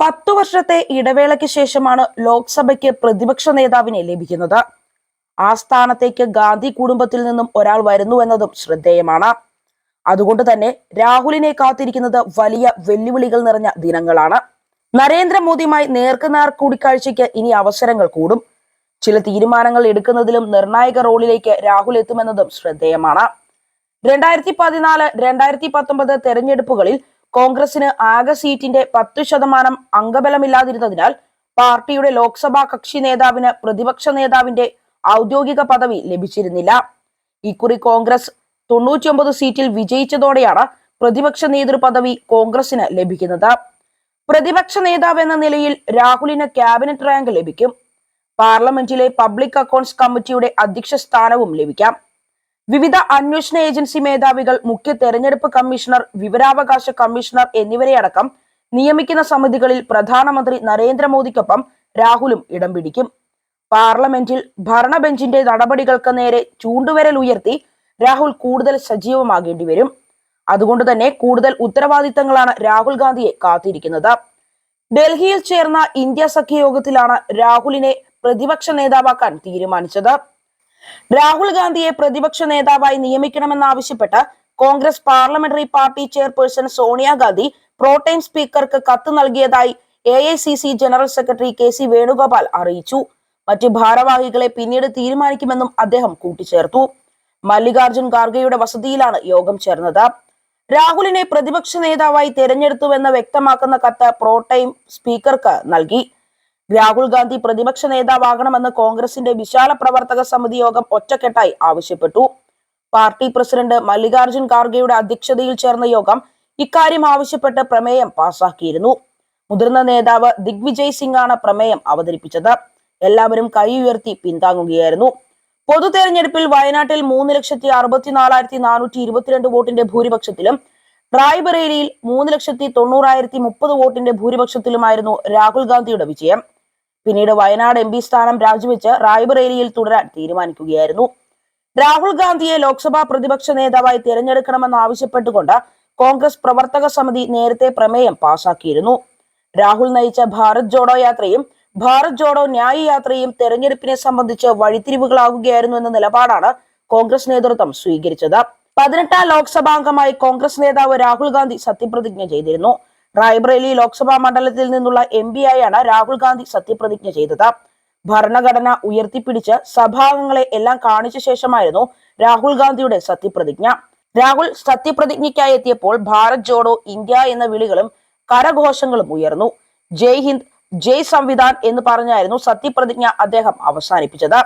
പത്തു വർഷത്തെ ഇടവേളയ്ക്ക് ശേഷമാണ് ലോക്സഭയ്ക്ക് പ്രതിപക്ഷ നേതാവിനെ ലഭിക്കുന്നത്. ആ സ്ഥാനത്തേക്ക് ഗാന്ധി കുടുംബത്തിൽ നിന്നും ഒരാൾ വരുന്നു എന്നതും ശ്രദ്ധേയമാണ്. അതുകൊണ്ട് തന്നെ രാഹുലിനെ കാത്തിരിക്കുന്നത് വലിയ വെല്ലുവിളികൾ നിറഞ്ഞ ദിനങ്ങളാണ്. നരേന്ദ്രമോദിയുമായി നേർക്കുനേർ കൂടിക്കാഴ്ചയ്ക്ക് ഇനി അവസരങ്ങൾ കൂടും. ചില തീരുമാനങ്ങൾ എടുക്കുന്നതിലും നിർണായക റോളിലേക്ക് രാഹുൽ എത്തുമെന്നതും ശ്രദ്ധേയമാണ്. രണ്ടായിരത്തി പതിനാല് രണ്ടായിരത്തി പത്തൊമ്പത് തെരഞ്ഞെടുപ്പുകളിൽ കോൺഗ്രസിന് ആകെ സീറ്റിന്റെ പത്തു ശതമാനം അംഗബലമില്ലാതിരുന്നതിനാൽ പാർട്ടിയുടെ ലോക്സഭാ കക്ഷി നേതാവിന് പ്രതിപക്ഷ നേതാവിന്റെ ഔദ്യോഗിക പദവി ലഭിച്ചിരുന്നില്ല. ഇക്കുറി കോൺഗ്രസ് തൊണ്ണൂറ്റിയൊമ്പത് സീറ്റിൽ വിജയിച്ചതോടെയാണ് പ്രതിപക്ഷ നേതൃപദവി കോൺഗ്രസിന് ലഭിക്കുന്നത്. പ്രതിപക്ഷ നേതാവ് എന്ന നിലയിൽ രാഹുലിന് ക്യാബിനറ്റ് റാങ്ക് ലഭിക്കും. പാർലമെന്റിലെ പബ്ലിക് അക്കൗണ്ട്സ് കമ്മിറ്റിയുടെ അധ്യക്ഷ സ്ഥാനവും ലഭിക്കാം. വിവിധ അന്വേഷണ ഏജൻസി മേധാവികൾ മുഖ്യ തെരഞ്ഞെടുപ്പ് കമ്മീഷണർ വിവരാവകാശ കമ്മീഷണർ എന്നിവരെയടക്കം നിയമിക്കുന്ന സമിതികളിൽ പ്രധാനമന്ത്രി നരേന്ദ്രമോദിക്കൊപ്പം രാഹുലും ഇടം പിടിക്കും. പാർലമെന്റിൽ ഭരണബെഞ്ചിന്റെ നടപടികൾക്ക് നേരെ ചൂണ്ടുവരൽ ഉയർത്തി രാഹുൽ കൂടുതൽ സജീവമാകേണ്ടി വരും. അതുകൊണ്ട് തന്നെ കൂടുതൽ ഉത്തരവാദിത്തങ്ങളാണ് രാഹുൽ ഗാന്ധിയെ കാത്തിരിക്കുന്നത്. ഡൽഹിയിൽ ചേർന്ന ഇന്ത്യ സഖ്യ യോഗത്തിലാണ് രാഹുലിനെ പ്രതിപക്ഷ നേതാവാക്കാൻ തീരുമാനിച്ചത്. രാഹുൽ ഗാന്ധിയെ പ്രതിപക്ഷ നേതാവായി നിയമിക്കണമെന്നാവശ്യപ്പെട്ട് Congress parliamentary party chairperson Sonia Gandhi protem സ്പീക്കർക്ക് കത്ത് നൽകിയതായി A general secretary K C Venugopal അറിയിച്ചു. മറ്റ് ഭാരവാഹികളെ പിന്നീട് തീരുമാനിക്കുമെന്നും അദ്ദേഹം കൂട്ടിച്ചേർത്തു. മല്ലികാർജുൻ ഖാർഗെയുടെ വസതിയിലാണ് യോഗം ചേർന്നത്. രാഹുലിനെ പ്രതിപക്ഷ നേതാവായി തെരഞ്ഞെടുത്തുവെന്ന് വ്യക്തമാക്കുന്ന കത്ത് പ്രോട്ടൈം സ്പീക്കർക്ക് നൽകി. രാഹുൽ ഗാന്ധി പ്രതിപക്ഷ നേതാവാകണമെന്ന് കോൺഗ്രസിന്റെ വിശാല പ്രവർത്തക സമിതി യോഗം ഒറ്റക്കെട്ടായി ആവശ്യപ്പെട്ടു. പാർട്ടി പ്രസിഡന്റ് മല്ലികാർജുൻ ഖാർഗെയുടെ അധ്യക്ഷതയിൽ ചേർന്ന യോഗം ഇക്കാര്യം ആവശ്യപ്പെട്ട് പ്രമേയം പാസാക്കിയിരുന്നു. മുതിർന്ന നേതാവ് ദിഗ്വിജയ് സിംഗ് ആണ് പ്രമേയം അവതരിപ്പിച്ചത്. എല്ലാവരും കൈ ഉയർത്തി പിന്താങ്ങുകയായിരുന്നു. പൊതു തെരഞ്ഞെടുപ്പിൽ വയനാട്ടിൽ മൂന്ന് ലക്ഷത്തി അറുപത്തിനാലായിരത്തി നാനൂറ്റി ഇരുപത്തിരണ്ട് വോട്ടിന്റെ ഭൂരിപക്ഷത്തിലും റായ്ബറേലിയിൽ മൂന്ന് ലക്ഷത്തി തൊണ്ണൂറായിരത്തി മുപ്പത് വോട്ടിന്റെ ഭൂരിപക്ഷത്തിലുമായിരുന്നു രാഹുൽ ഗാന്ധിയുടെ വിജയം. പിന്നീട് വയനാട് എം പി സ്ഥാനം രാജിവെച്ച് റായ്ബറേലിയിൽ തുടരാൻ തീരുമാനിക്കുകയായിരുന്നു. രാഹുൽ ഗാന്ധിയെ ലോക്സഭാ പ്രതിപക്ഷ നേതാവായി തിരഞ്ഞെടുക്കണമെന്ന് ആവശ്യപ്പെട്ടുകൊണ്ട് കോൺഗ്രസ് പ്രവർത്തക സമിതി നേരത്തെ പ്രമേയം പാസാക്കിയിരുന്നു. രാഹുൽ നയിച്ച ഭാരത് ജോഡോ യാത്രയും ഭാരത് ജോഡോ ന്യായ യാത്രയും തെരഞ്ഞെടുപ്പിനെ സംബന്ധിച്ച് വഴിത്തിരിവുകളാകുകയായിരുന്നു എന്ന നിലപാടാണ് കോൺഗ്രസ് നേതൃത്വം സ്വീകരിച്ചത്. പതിനെട്ടാം ലോക്സഭാംഗമായി കോൺഗ്രസ് നേതാവ് രാഹുൽ ഗാന്ധി സത്യപ്രതിജ്ഞ ചെയ്തിരുന്നു. റായ്ബറേലി ലോക്സഭാ മണ്ഡലത്തിൽ നിന്നുള്ള എം പി ആയാണ് രാഹുൽ ഗാന്ധി സത്യപ്രതിജ്ഞ ചെയ്തത്. ഭരണഘടന ഉയർത്തിപ്പിടിച്ച് സഭാംഗങ്ങളെ എല്ലാം കാണിച്ച ശേഷമായിരുന്നു രാഹുൽ ഗാന്ധിയുടെ സത്യപ്രതിജ്ഞ. രാഹുൽ സത്യപ്രതിജ്ഞയ്ക്കായി എത്തിയപ്പോൾ ഭാരത് ജോഡോ ഇന്ത്യ എന്ന വിളികളും കരഘോഷങ്ങളും ഉയർന്നു. ജയ് ഹിന്ദ് ജയ് സംവിധാൻ എന്ന് പറഞ്ഞായിരുന്നു സത്യപ്രതിജ്ഞ അദ്ദേഹം അവസാനിപ്പിച്ചത്.